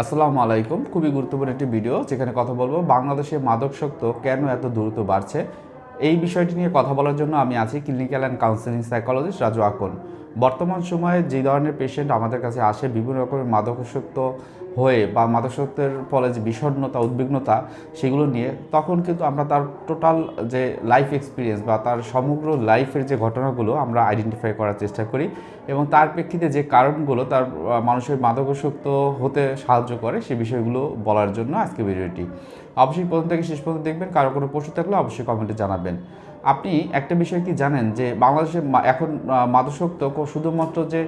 আসসালামু আলাইকুম। খুবই গুরুত্বপূর্ণ একটি ভিডিও যেখানে কথা বলব বাংলাদেশে মাদকাসক্ত কেন এত দ্রুত বাড়ছে? এই বিষয়টি নিয়ে কথা বলার জন্য আমি আছি clinical and counselling psychologist Raju Akon. বর্তমান সময়ে যে ধরনের পেশেন্ট আমাদের কাছে আসে, বিভিন্ন রকমের মাদকাসক্ত হয়ে বা মাদকাসক্তের ফলে যে বিষণ্ণতা, উদ্বিগ্নতা সেগুলো নিয়ে তখন কিন্তু আমরা তার টোটাল যে লাইফ এক্সপিরিয়েন্স বা তার সমগ্র লাইফের যে ঘটনাগুলো আমরা আইডেন্টিফাই করার চেষ্টা করি এবং তার প্রেক্ষিতে যে কারণগুলো তার মানুষের মাদকাসক্ত হতে সাহায্য করে সে বিষয়গুলো বলার জন্য আজকে ভিডিওটি অবশ্যই প্রথম থেকে শেষ পর্যন্ত দেখবেন। কারও কোনো প্রশ্ন থাকলে অবশ্যই কমেন্টে জানাবেন। আপনি একটা বিষয় কি জানেন যে বাংলাদেশে এখন মাদকাসক্ত শুধুমাত্র যে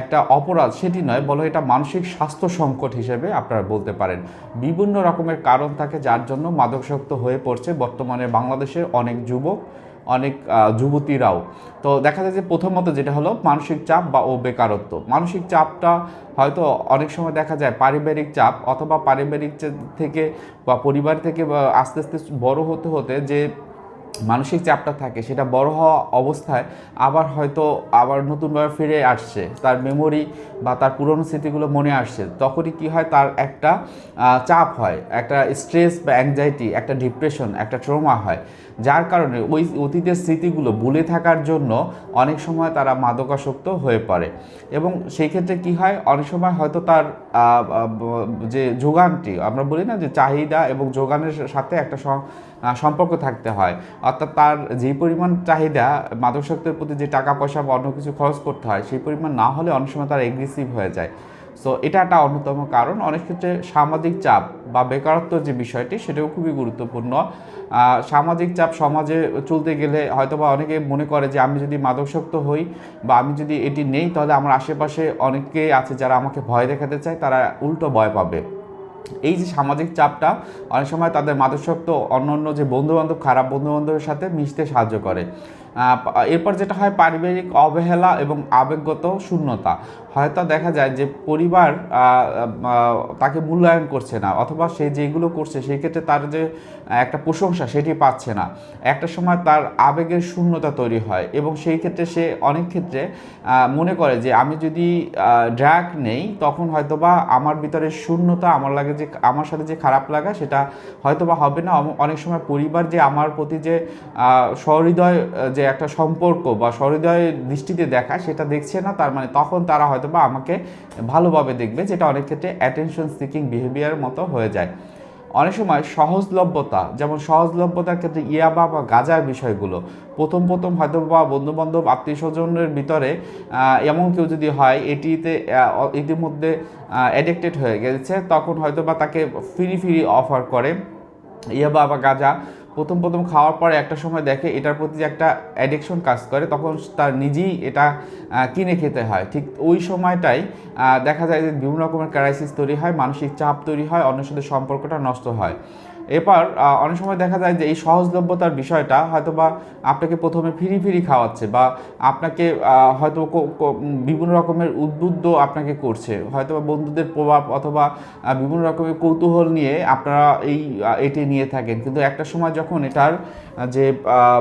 একটা অপরাধ সেটি নয় বলো এটা মানসিক স্বাস্থ্য সংকট হিসেবে আপনারা বলতে পারেন। বিভিন্ন রকমের কারণ থাকে যার জন্য মাদকাসক্ত হয়ে পড়ছে বর্তমানে বাংলাদেশের অনেক যুবক, অনেক যুবতীরাও। তো দেখা যায় যে প্রথমত যেটা হলো মানসিক চাপ বা ও বেকারত্ব। মানসিক চাপটা হয়তো অনেক সময় দেখা যায় পারিবারিক চাপ অথবা পারিবারিক থেকে বা পরিবার থেকে আস্তে আস্তে বড় হতে হতে যে মানসিক চাপটা থাকে, সেটা বড় হওয়া অবস্থায় আবার হয়তো আবার নতুনভাবে ফিরে আসছে। তার মেমোরি বা তার পুরনো স্মৃতিগুলো মনে আসছে। তখনই কি হয়? তার একটা চাপ হয়, একটা স্ট্রেস বা অ্যাংজাইটি একটা ডিপ্রেশন একটা ট্রমা হয়। যার কারণে ওই অতীতের স্মৃতিগুলো ভুলে থাকার জন্য অনেক সময় তারা মাদকাসক্ত হয়ে পড়ে। এবং সেই ক্ষেত্রে কি হয়? অনেক সময় হয়তো তার যে যোগানটি, আমরা বলি না যে চাহিদা এবং যোগানের সাথে একটা সম্পর্ক থাকতে হয়। অর্থাৎ তার যে পরিমাণ চাহিদা মাদকাসক্তের প্রতি যে টাকা পয়সা বা অন্য কিছু খরচ করতে হয়, সেই পরিমাণ না হলে অনেক সময় তার এগ্রেসিভ হয়ে যায়। সো এটা একটা অন্যতম কারণ। অনেক ক্ষেত্রে সামাজিক চাপ বা বেকারত্ব যে বিষয়টি, সেটাও খুবই গুরুত্বপূর্ণ। সামাজিক চাপ সমাজে চলতে গেলে হয়তো বা অনেকে মনে করে যে, আমি যদি মাদকাসক্ত হই বা আমি যদি এটি নেই, তাহলে আমার আশেপাশে অনেকে আছে যারা আমাকে ভয় দেখাতে চায়, তারা উল্টো ভয় পাবে। এই যে সামাজিক চাপটা, অনেক সময় তাদের মাদকাসক্ত অন্য অন্য যে বন্ধুবান্ধব, খারাপ বন্ধুবান্ধবের সাথে মিশতে সাহায্য করে। এরপর যেটা হয় পারিবারিক অবহেলা এবং আবেগগত শূন্যতা। হয়তো দেখা যায় যে পরিবার তাকে মূল্যায়ন করছে না অথবা সে যেগুলো করছে সেই ক্ষেত্রে তার যে একটা প্রশংসা সেটি পাচ্ছে না। একটা সময় তার আবেগের শূন্যতা তৈরি হয় এবং সেই ক্ষেত্রে সে অনেক ক্ষেত্রে মনে করে যে আমি যদি ড্রাগ নেই তখন হয়তোবা আমার ভিতরে শূন্যতা, আমার লাগে যে, আমার সাথে যে খারাপ লাগা সেটা হয়তোবা হবে না। অনেক সময় পরিবার যে আমার প্রতি যে সহৃদয় যে একটা সম্পর্ক বা সহৃদয় দৃষ্টিতে দেখা, সেটা দেখছে না, তার মানে তখন তারা হয়তোবা আমাকে ভালোভাবে দেখবে, যেটা অনেক ক্ষেত্রে অ্যাটেনশন সিকিং বিহেভিয়ার মতো হয়ে যায়। অনেক সময় সহজলভ্যতা, যেমন সহজলভ্যতার ক্ষেত্রে ইয়াবা বা গাজার বিষয়গুলো, প্রথম প্রথম হয়তো বা বন্ধুবান্ধব আত্মীয় স্বজনের ভিতরে এমন কেউ যদি হয়, এটিতে ইতিমধ্যে অ্যাডিক্টেড হয়ে গেছে, তখন হয়তো বা তাকে ফ্রি ফ্রি অফার করে। ইয়াবা বা গাজা প্রথম প্রথম খাওয়ার পরে একটা সময় দেখে এটার প্রতি যে একটা অ্যাডিকশন কাজ করে, তখন তার নিজেই এটা কিনে খেতে হয়। ঠিক ওই সময়টাই দেখা যায় যে বিভিন্ন রকমের ক্রাইসিস তৈরি হয়, মানসিক চাপ তৈরি হয়, অন্যের সাথে সম্পর্কটা নষ্ট হয়। আহ, অনেক সময় দেখা যায় যে এই সহজলভ্যতার বিষয়টা হয়তো বা আপনাকে প্রথমে ফিরি ফিরি খাওয়াচ্ছে বা আপনাকে হয়তো বিভিন্ন রকমের উদ্বুদ্ধ আপনাকে করছে। হয়তো বা বন্ধুদের প্রভাব অথবা বিভিন্ন রকমের কৌতূহল নিয়ে আপনারা এই এটি নিয়ে থাকেন। কিন্তু একটা সময় যখন এটার যে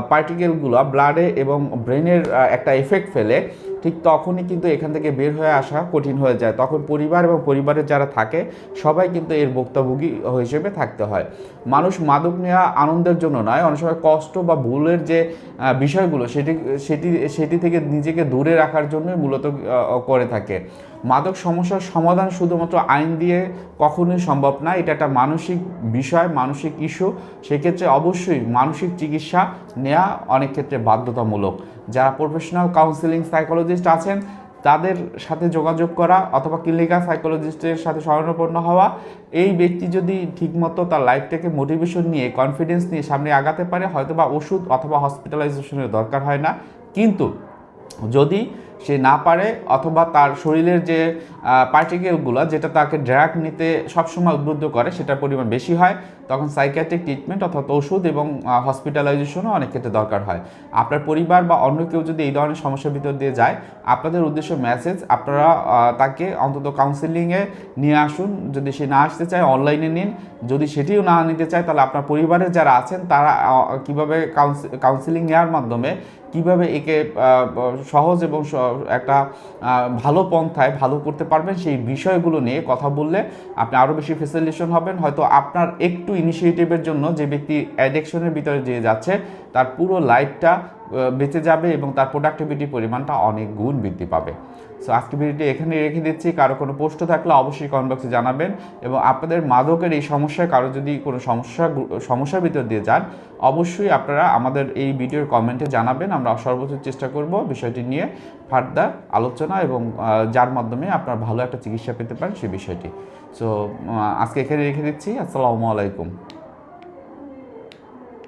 পার্টিকেলগুলো ব্লাডে এবং ব্রেনের একটা এফেক্ট ফেলে ঠিক তখনই কিন্তু এখান থেকে বের হয়ে আসা কঠিন হয়ে যায়। তখন পরিবার এবং পরিবারের যারা থাকে, সবাই কিন্তু এর ভুক্তভোগী হিসেবে থাকতে হয়। মানুষ মাদক নেওয়া আনন্দের জন্য নয়, অনেক সময় কষ্ট বা ভুলের যে বিষয়গুলো সেটি সেটি সেটি থেকে নিজেকে দূরে রাখার জন্যই মূলত করে থাকে। মাদক সমস্যার সমাধান শুধুমাত্র আইন দিয়ে কখনোই সম্ভব না, এটা একটা মানসিক বিষয়, মানসিক ইস্যু সেক্ষেত্রে অবশ্যই মানসিক চিকিৎসা নেওয়া অনেক ক্ষেত্রে বাধ্যতামূলক। যারা প্রফেশনাল কাউন্সিলিং সাইকোলজিস্ট আছেন, তাদের সাথে যোগাযোগ করা অথবা ক্লিনিক্যাল সাইকোলজিস্টের সাথে স্মরণপন্ন হওয়া, এই ব্যক্তি যদি ঠিকমতো তার লাইফটাকে মোটিভেশন নিয়ে কনফিডেন্স নিয়ে সামনে আগাতে পারে হয়তো বা ওষুধ অথবা হসপিটালাইজেশনের দরকার হয় না। কিন্তু যদি সে না পারে অথবা তার শরীরের যে পার্টিকেলগুলো যেটা তাকে ড্রাগ নিতে সবসময় উদ্বুদ্ধ করে, সেটার পরিমাণ বেশি হয়, তখন সাইকিয়াট্রিক ট্রিটমেন্ট অর্থাৎ ওষুধ এবং হসপিটালাইজেশনও অনেক ক্ষেত্রে দরকার হয়। আপনার পরিবার বা অন্য কেউ যদি এই ধরনের সমস্যার ভিতর দিয়ে যায়, আপনাদের উদ্দেশ্য মেসেজ আপনারা তাকে অন্তত কাউন্সিলিংয়ে নিয়ে আসুন। যদি সে না আসতে চায় অনলাইনে নিন। যদি সেটিও না নিতে চায়, তাহলে আপনার পরিবারের যারা আছেন, তারা কীভাবে কাউন্সিলিং নেওয়ার মাধ্যমে কীভাবে একে সহজ এবং একটা ভালো পন্থায় ভালো করতে পারবেন সেই বিষয়গুলো নিয়ে কথা বললে আপনি আরও বেশি ফেসিলিটেশন হবেন। হয়তো আপনার একটু ইনিশিয়েটিভের জন্য যে ব্যক্তি অ্যাডিকশনের ভিতরে যেয়ে যাচ্ছে, তার পুরো লাইফটা বেঁচে যাবে এবং তার প্রোডাক্টিভিটির পরিমাণটা অনেক গুণ বৃদ্ধি পাবে। সো আজকে ভিডিওটি এখানে রেখে দিচ্ছি। কারও কোনো প্রশ্ন থাকলে অবশ্যই কমেন্ট বক্সে জানাবেন এবং আপনাদের মাদকের এই সমস্যায় কারও যদি কোনো সমস্যা, সমস্যার ভিতর দিয়ে যান, অবশ্যই আপনারা আমাদের এই ভিডিওর কমেন্টে জানাবেন। আমরা সর্বোচ্চ চেষ্টা করব বিষয়টি নিয়ে ফার্দার আলোচনা এবং যার মাধ্যমে আপনারা ভালো একটা চিকিৎসা পেতে পারেন সেই বিষয়টি। সো আজকে এখানে রেখে দিচ্ছি। আসসালামু আলাইকুম।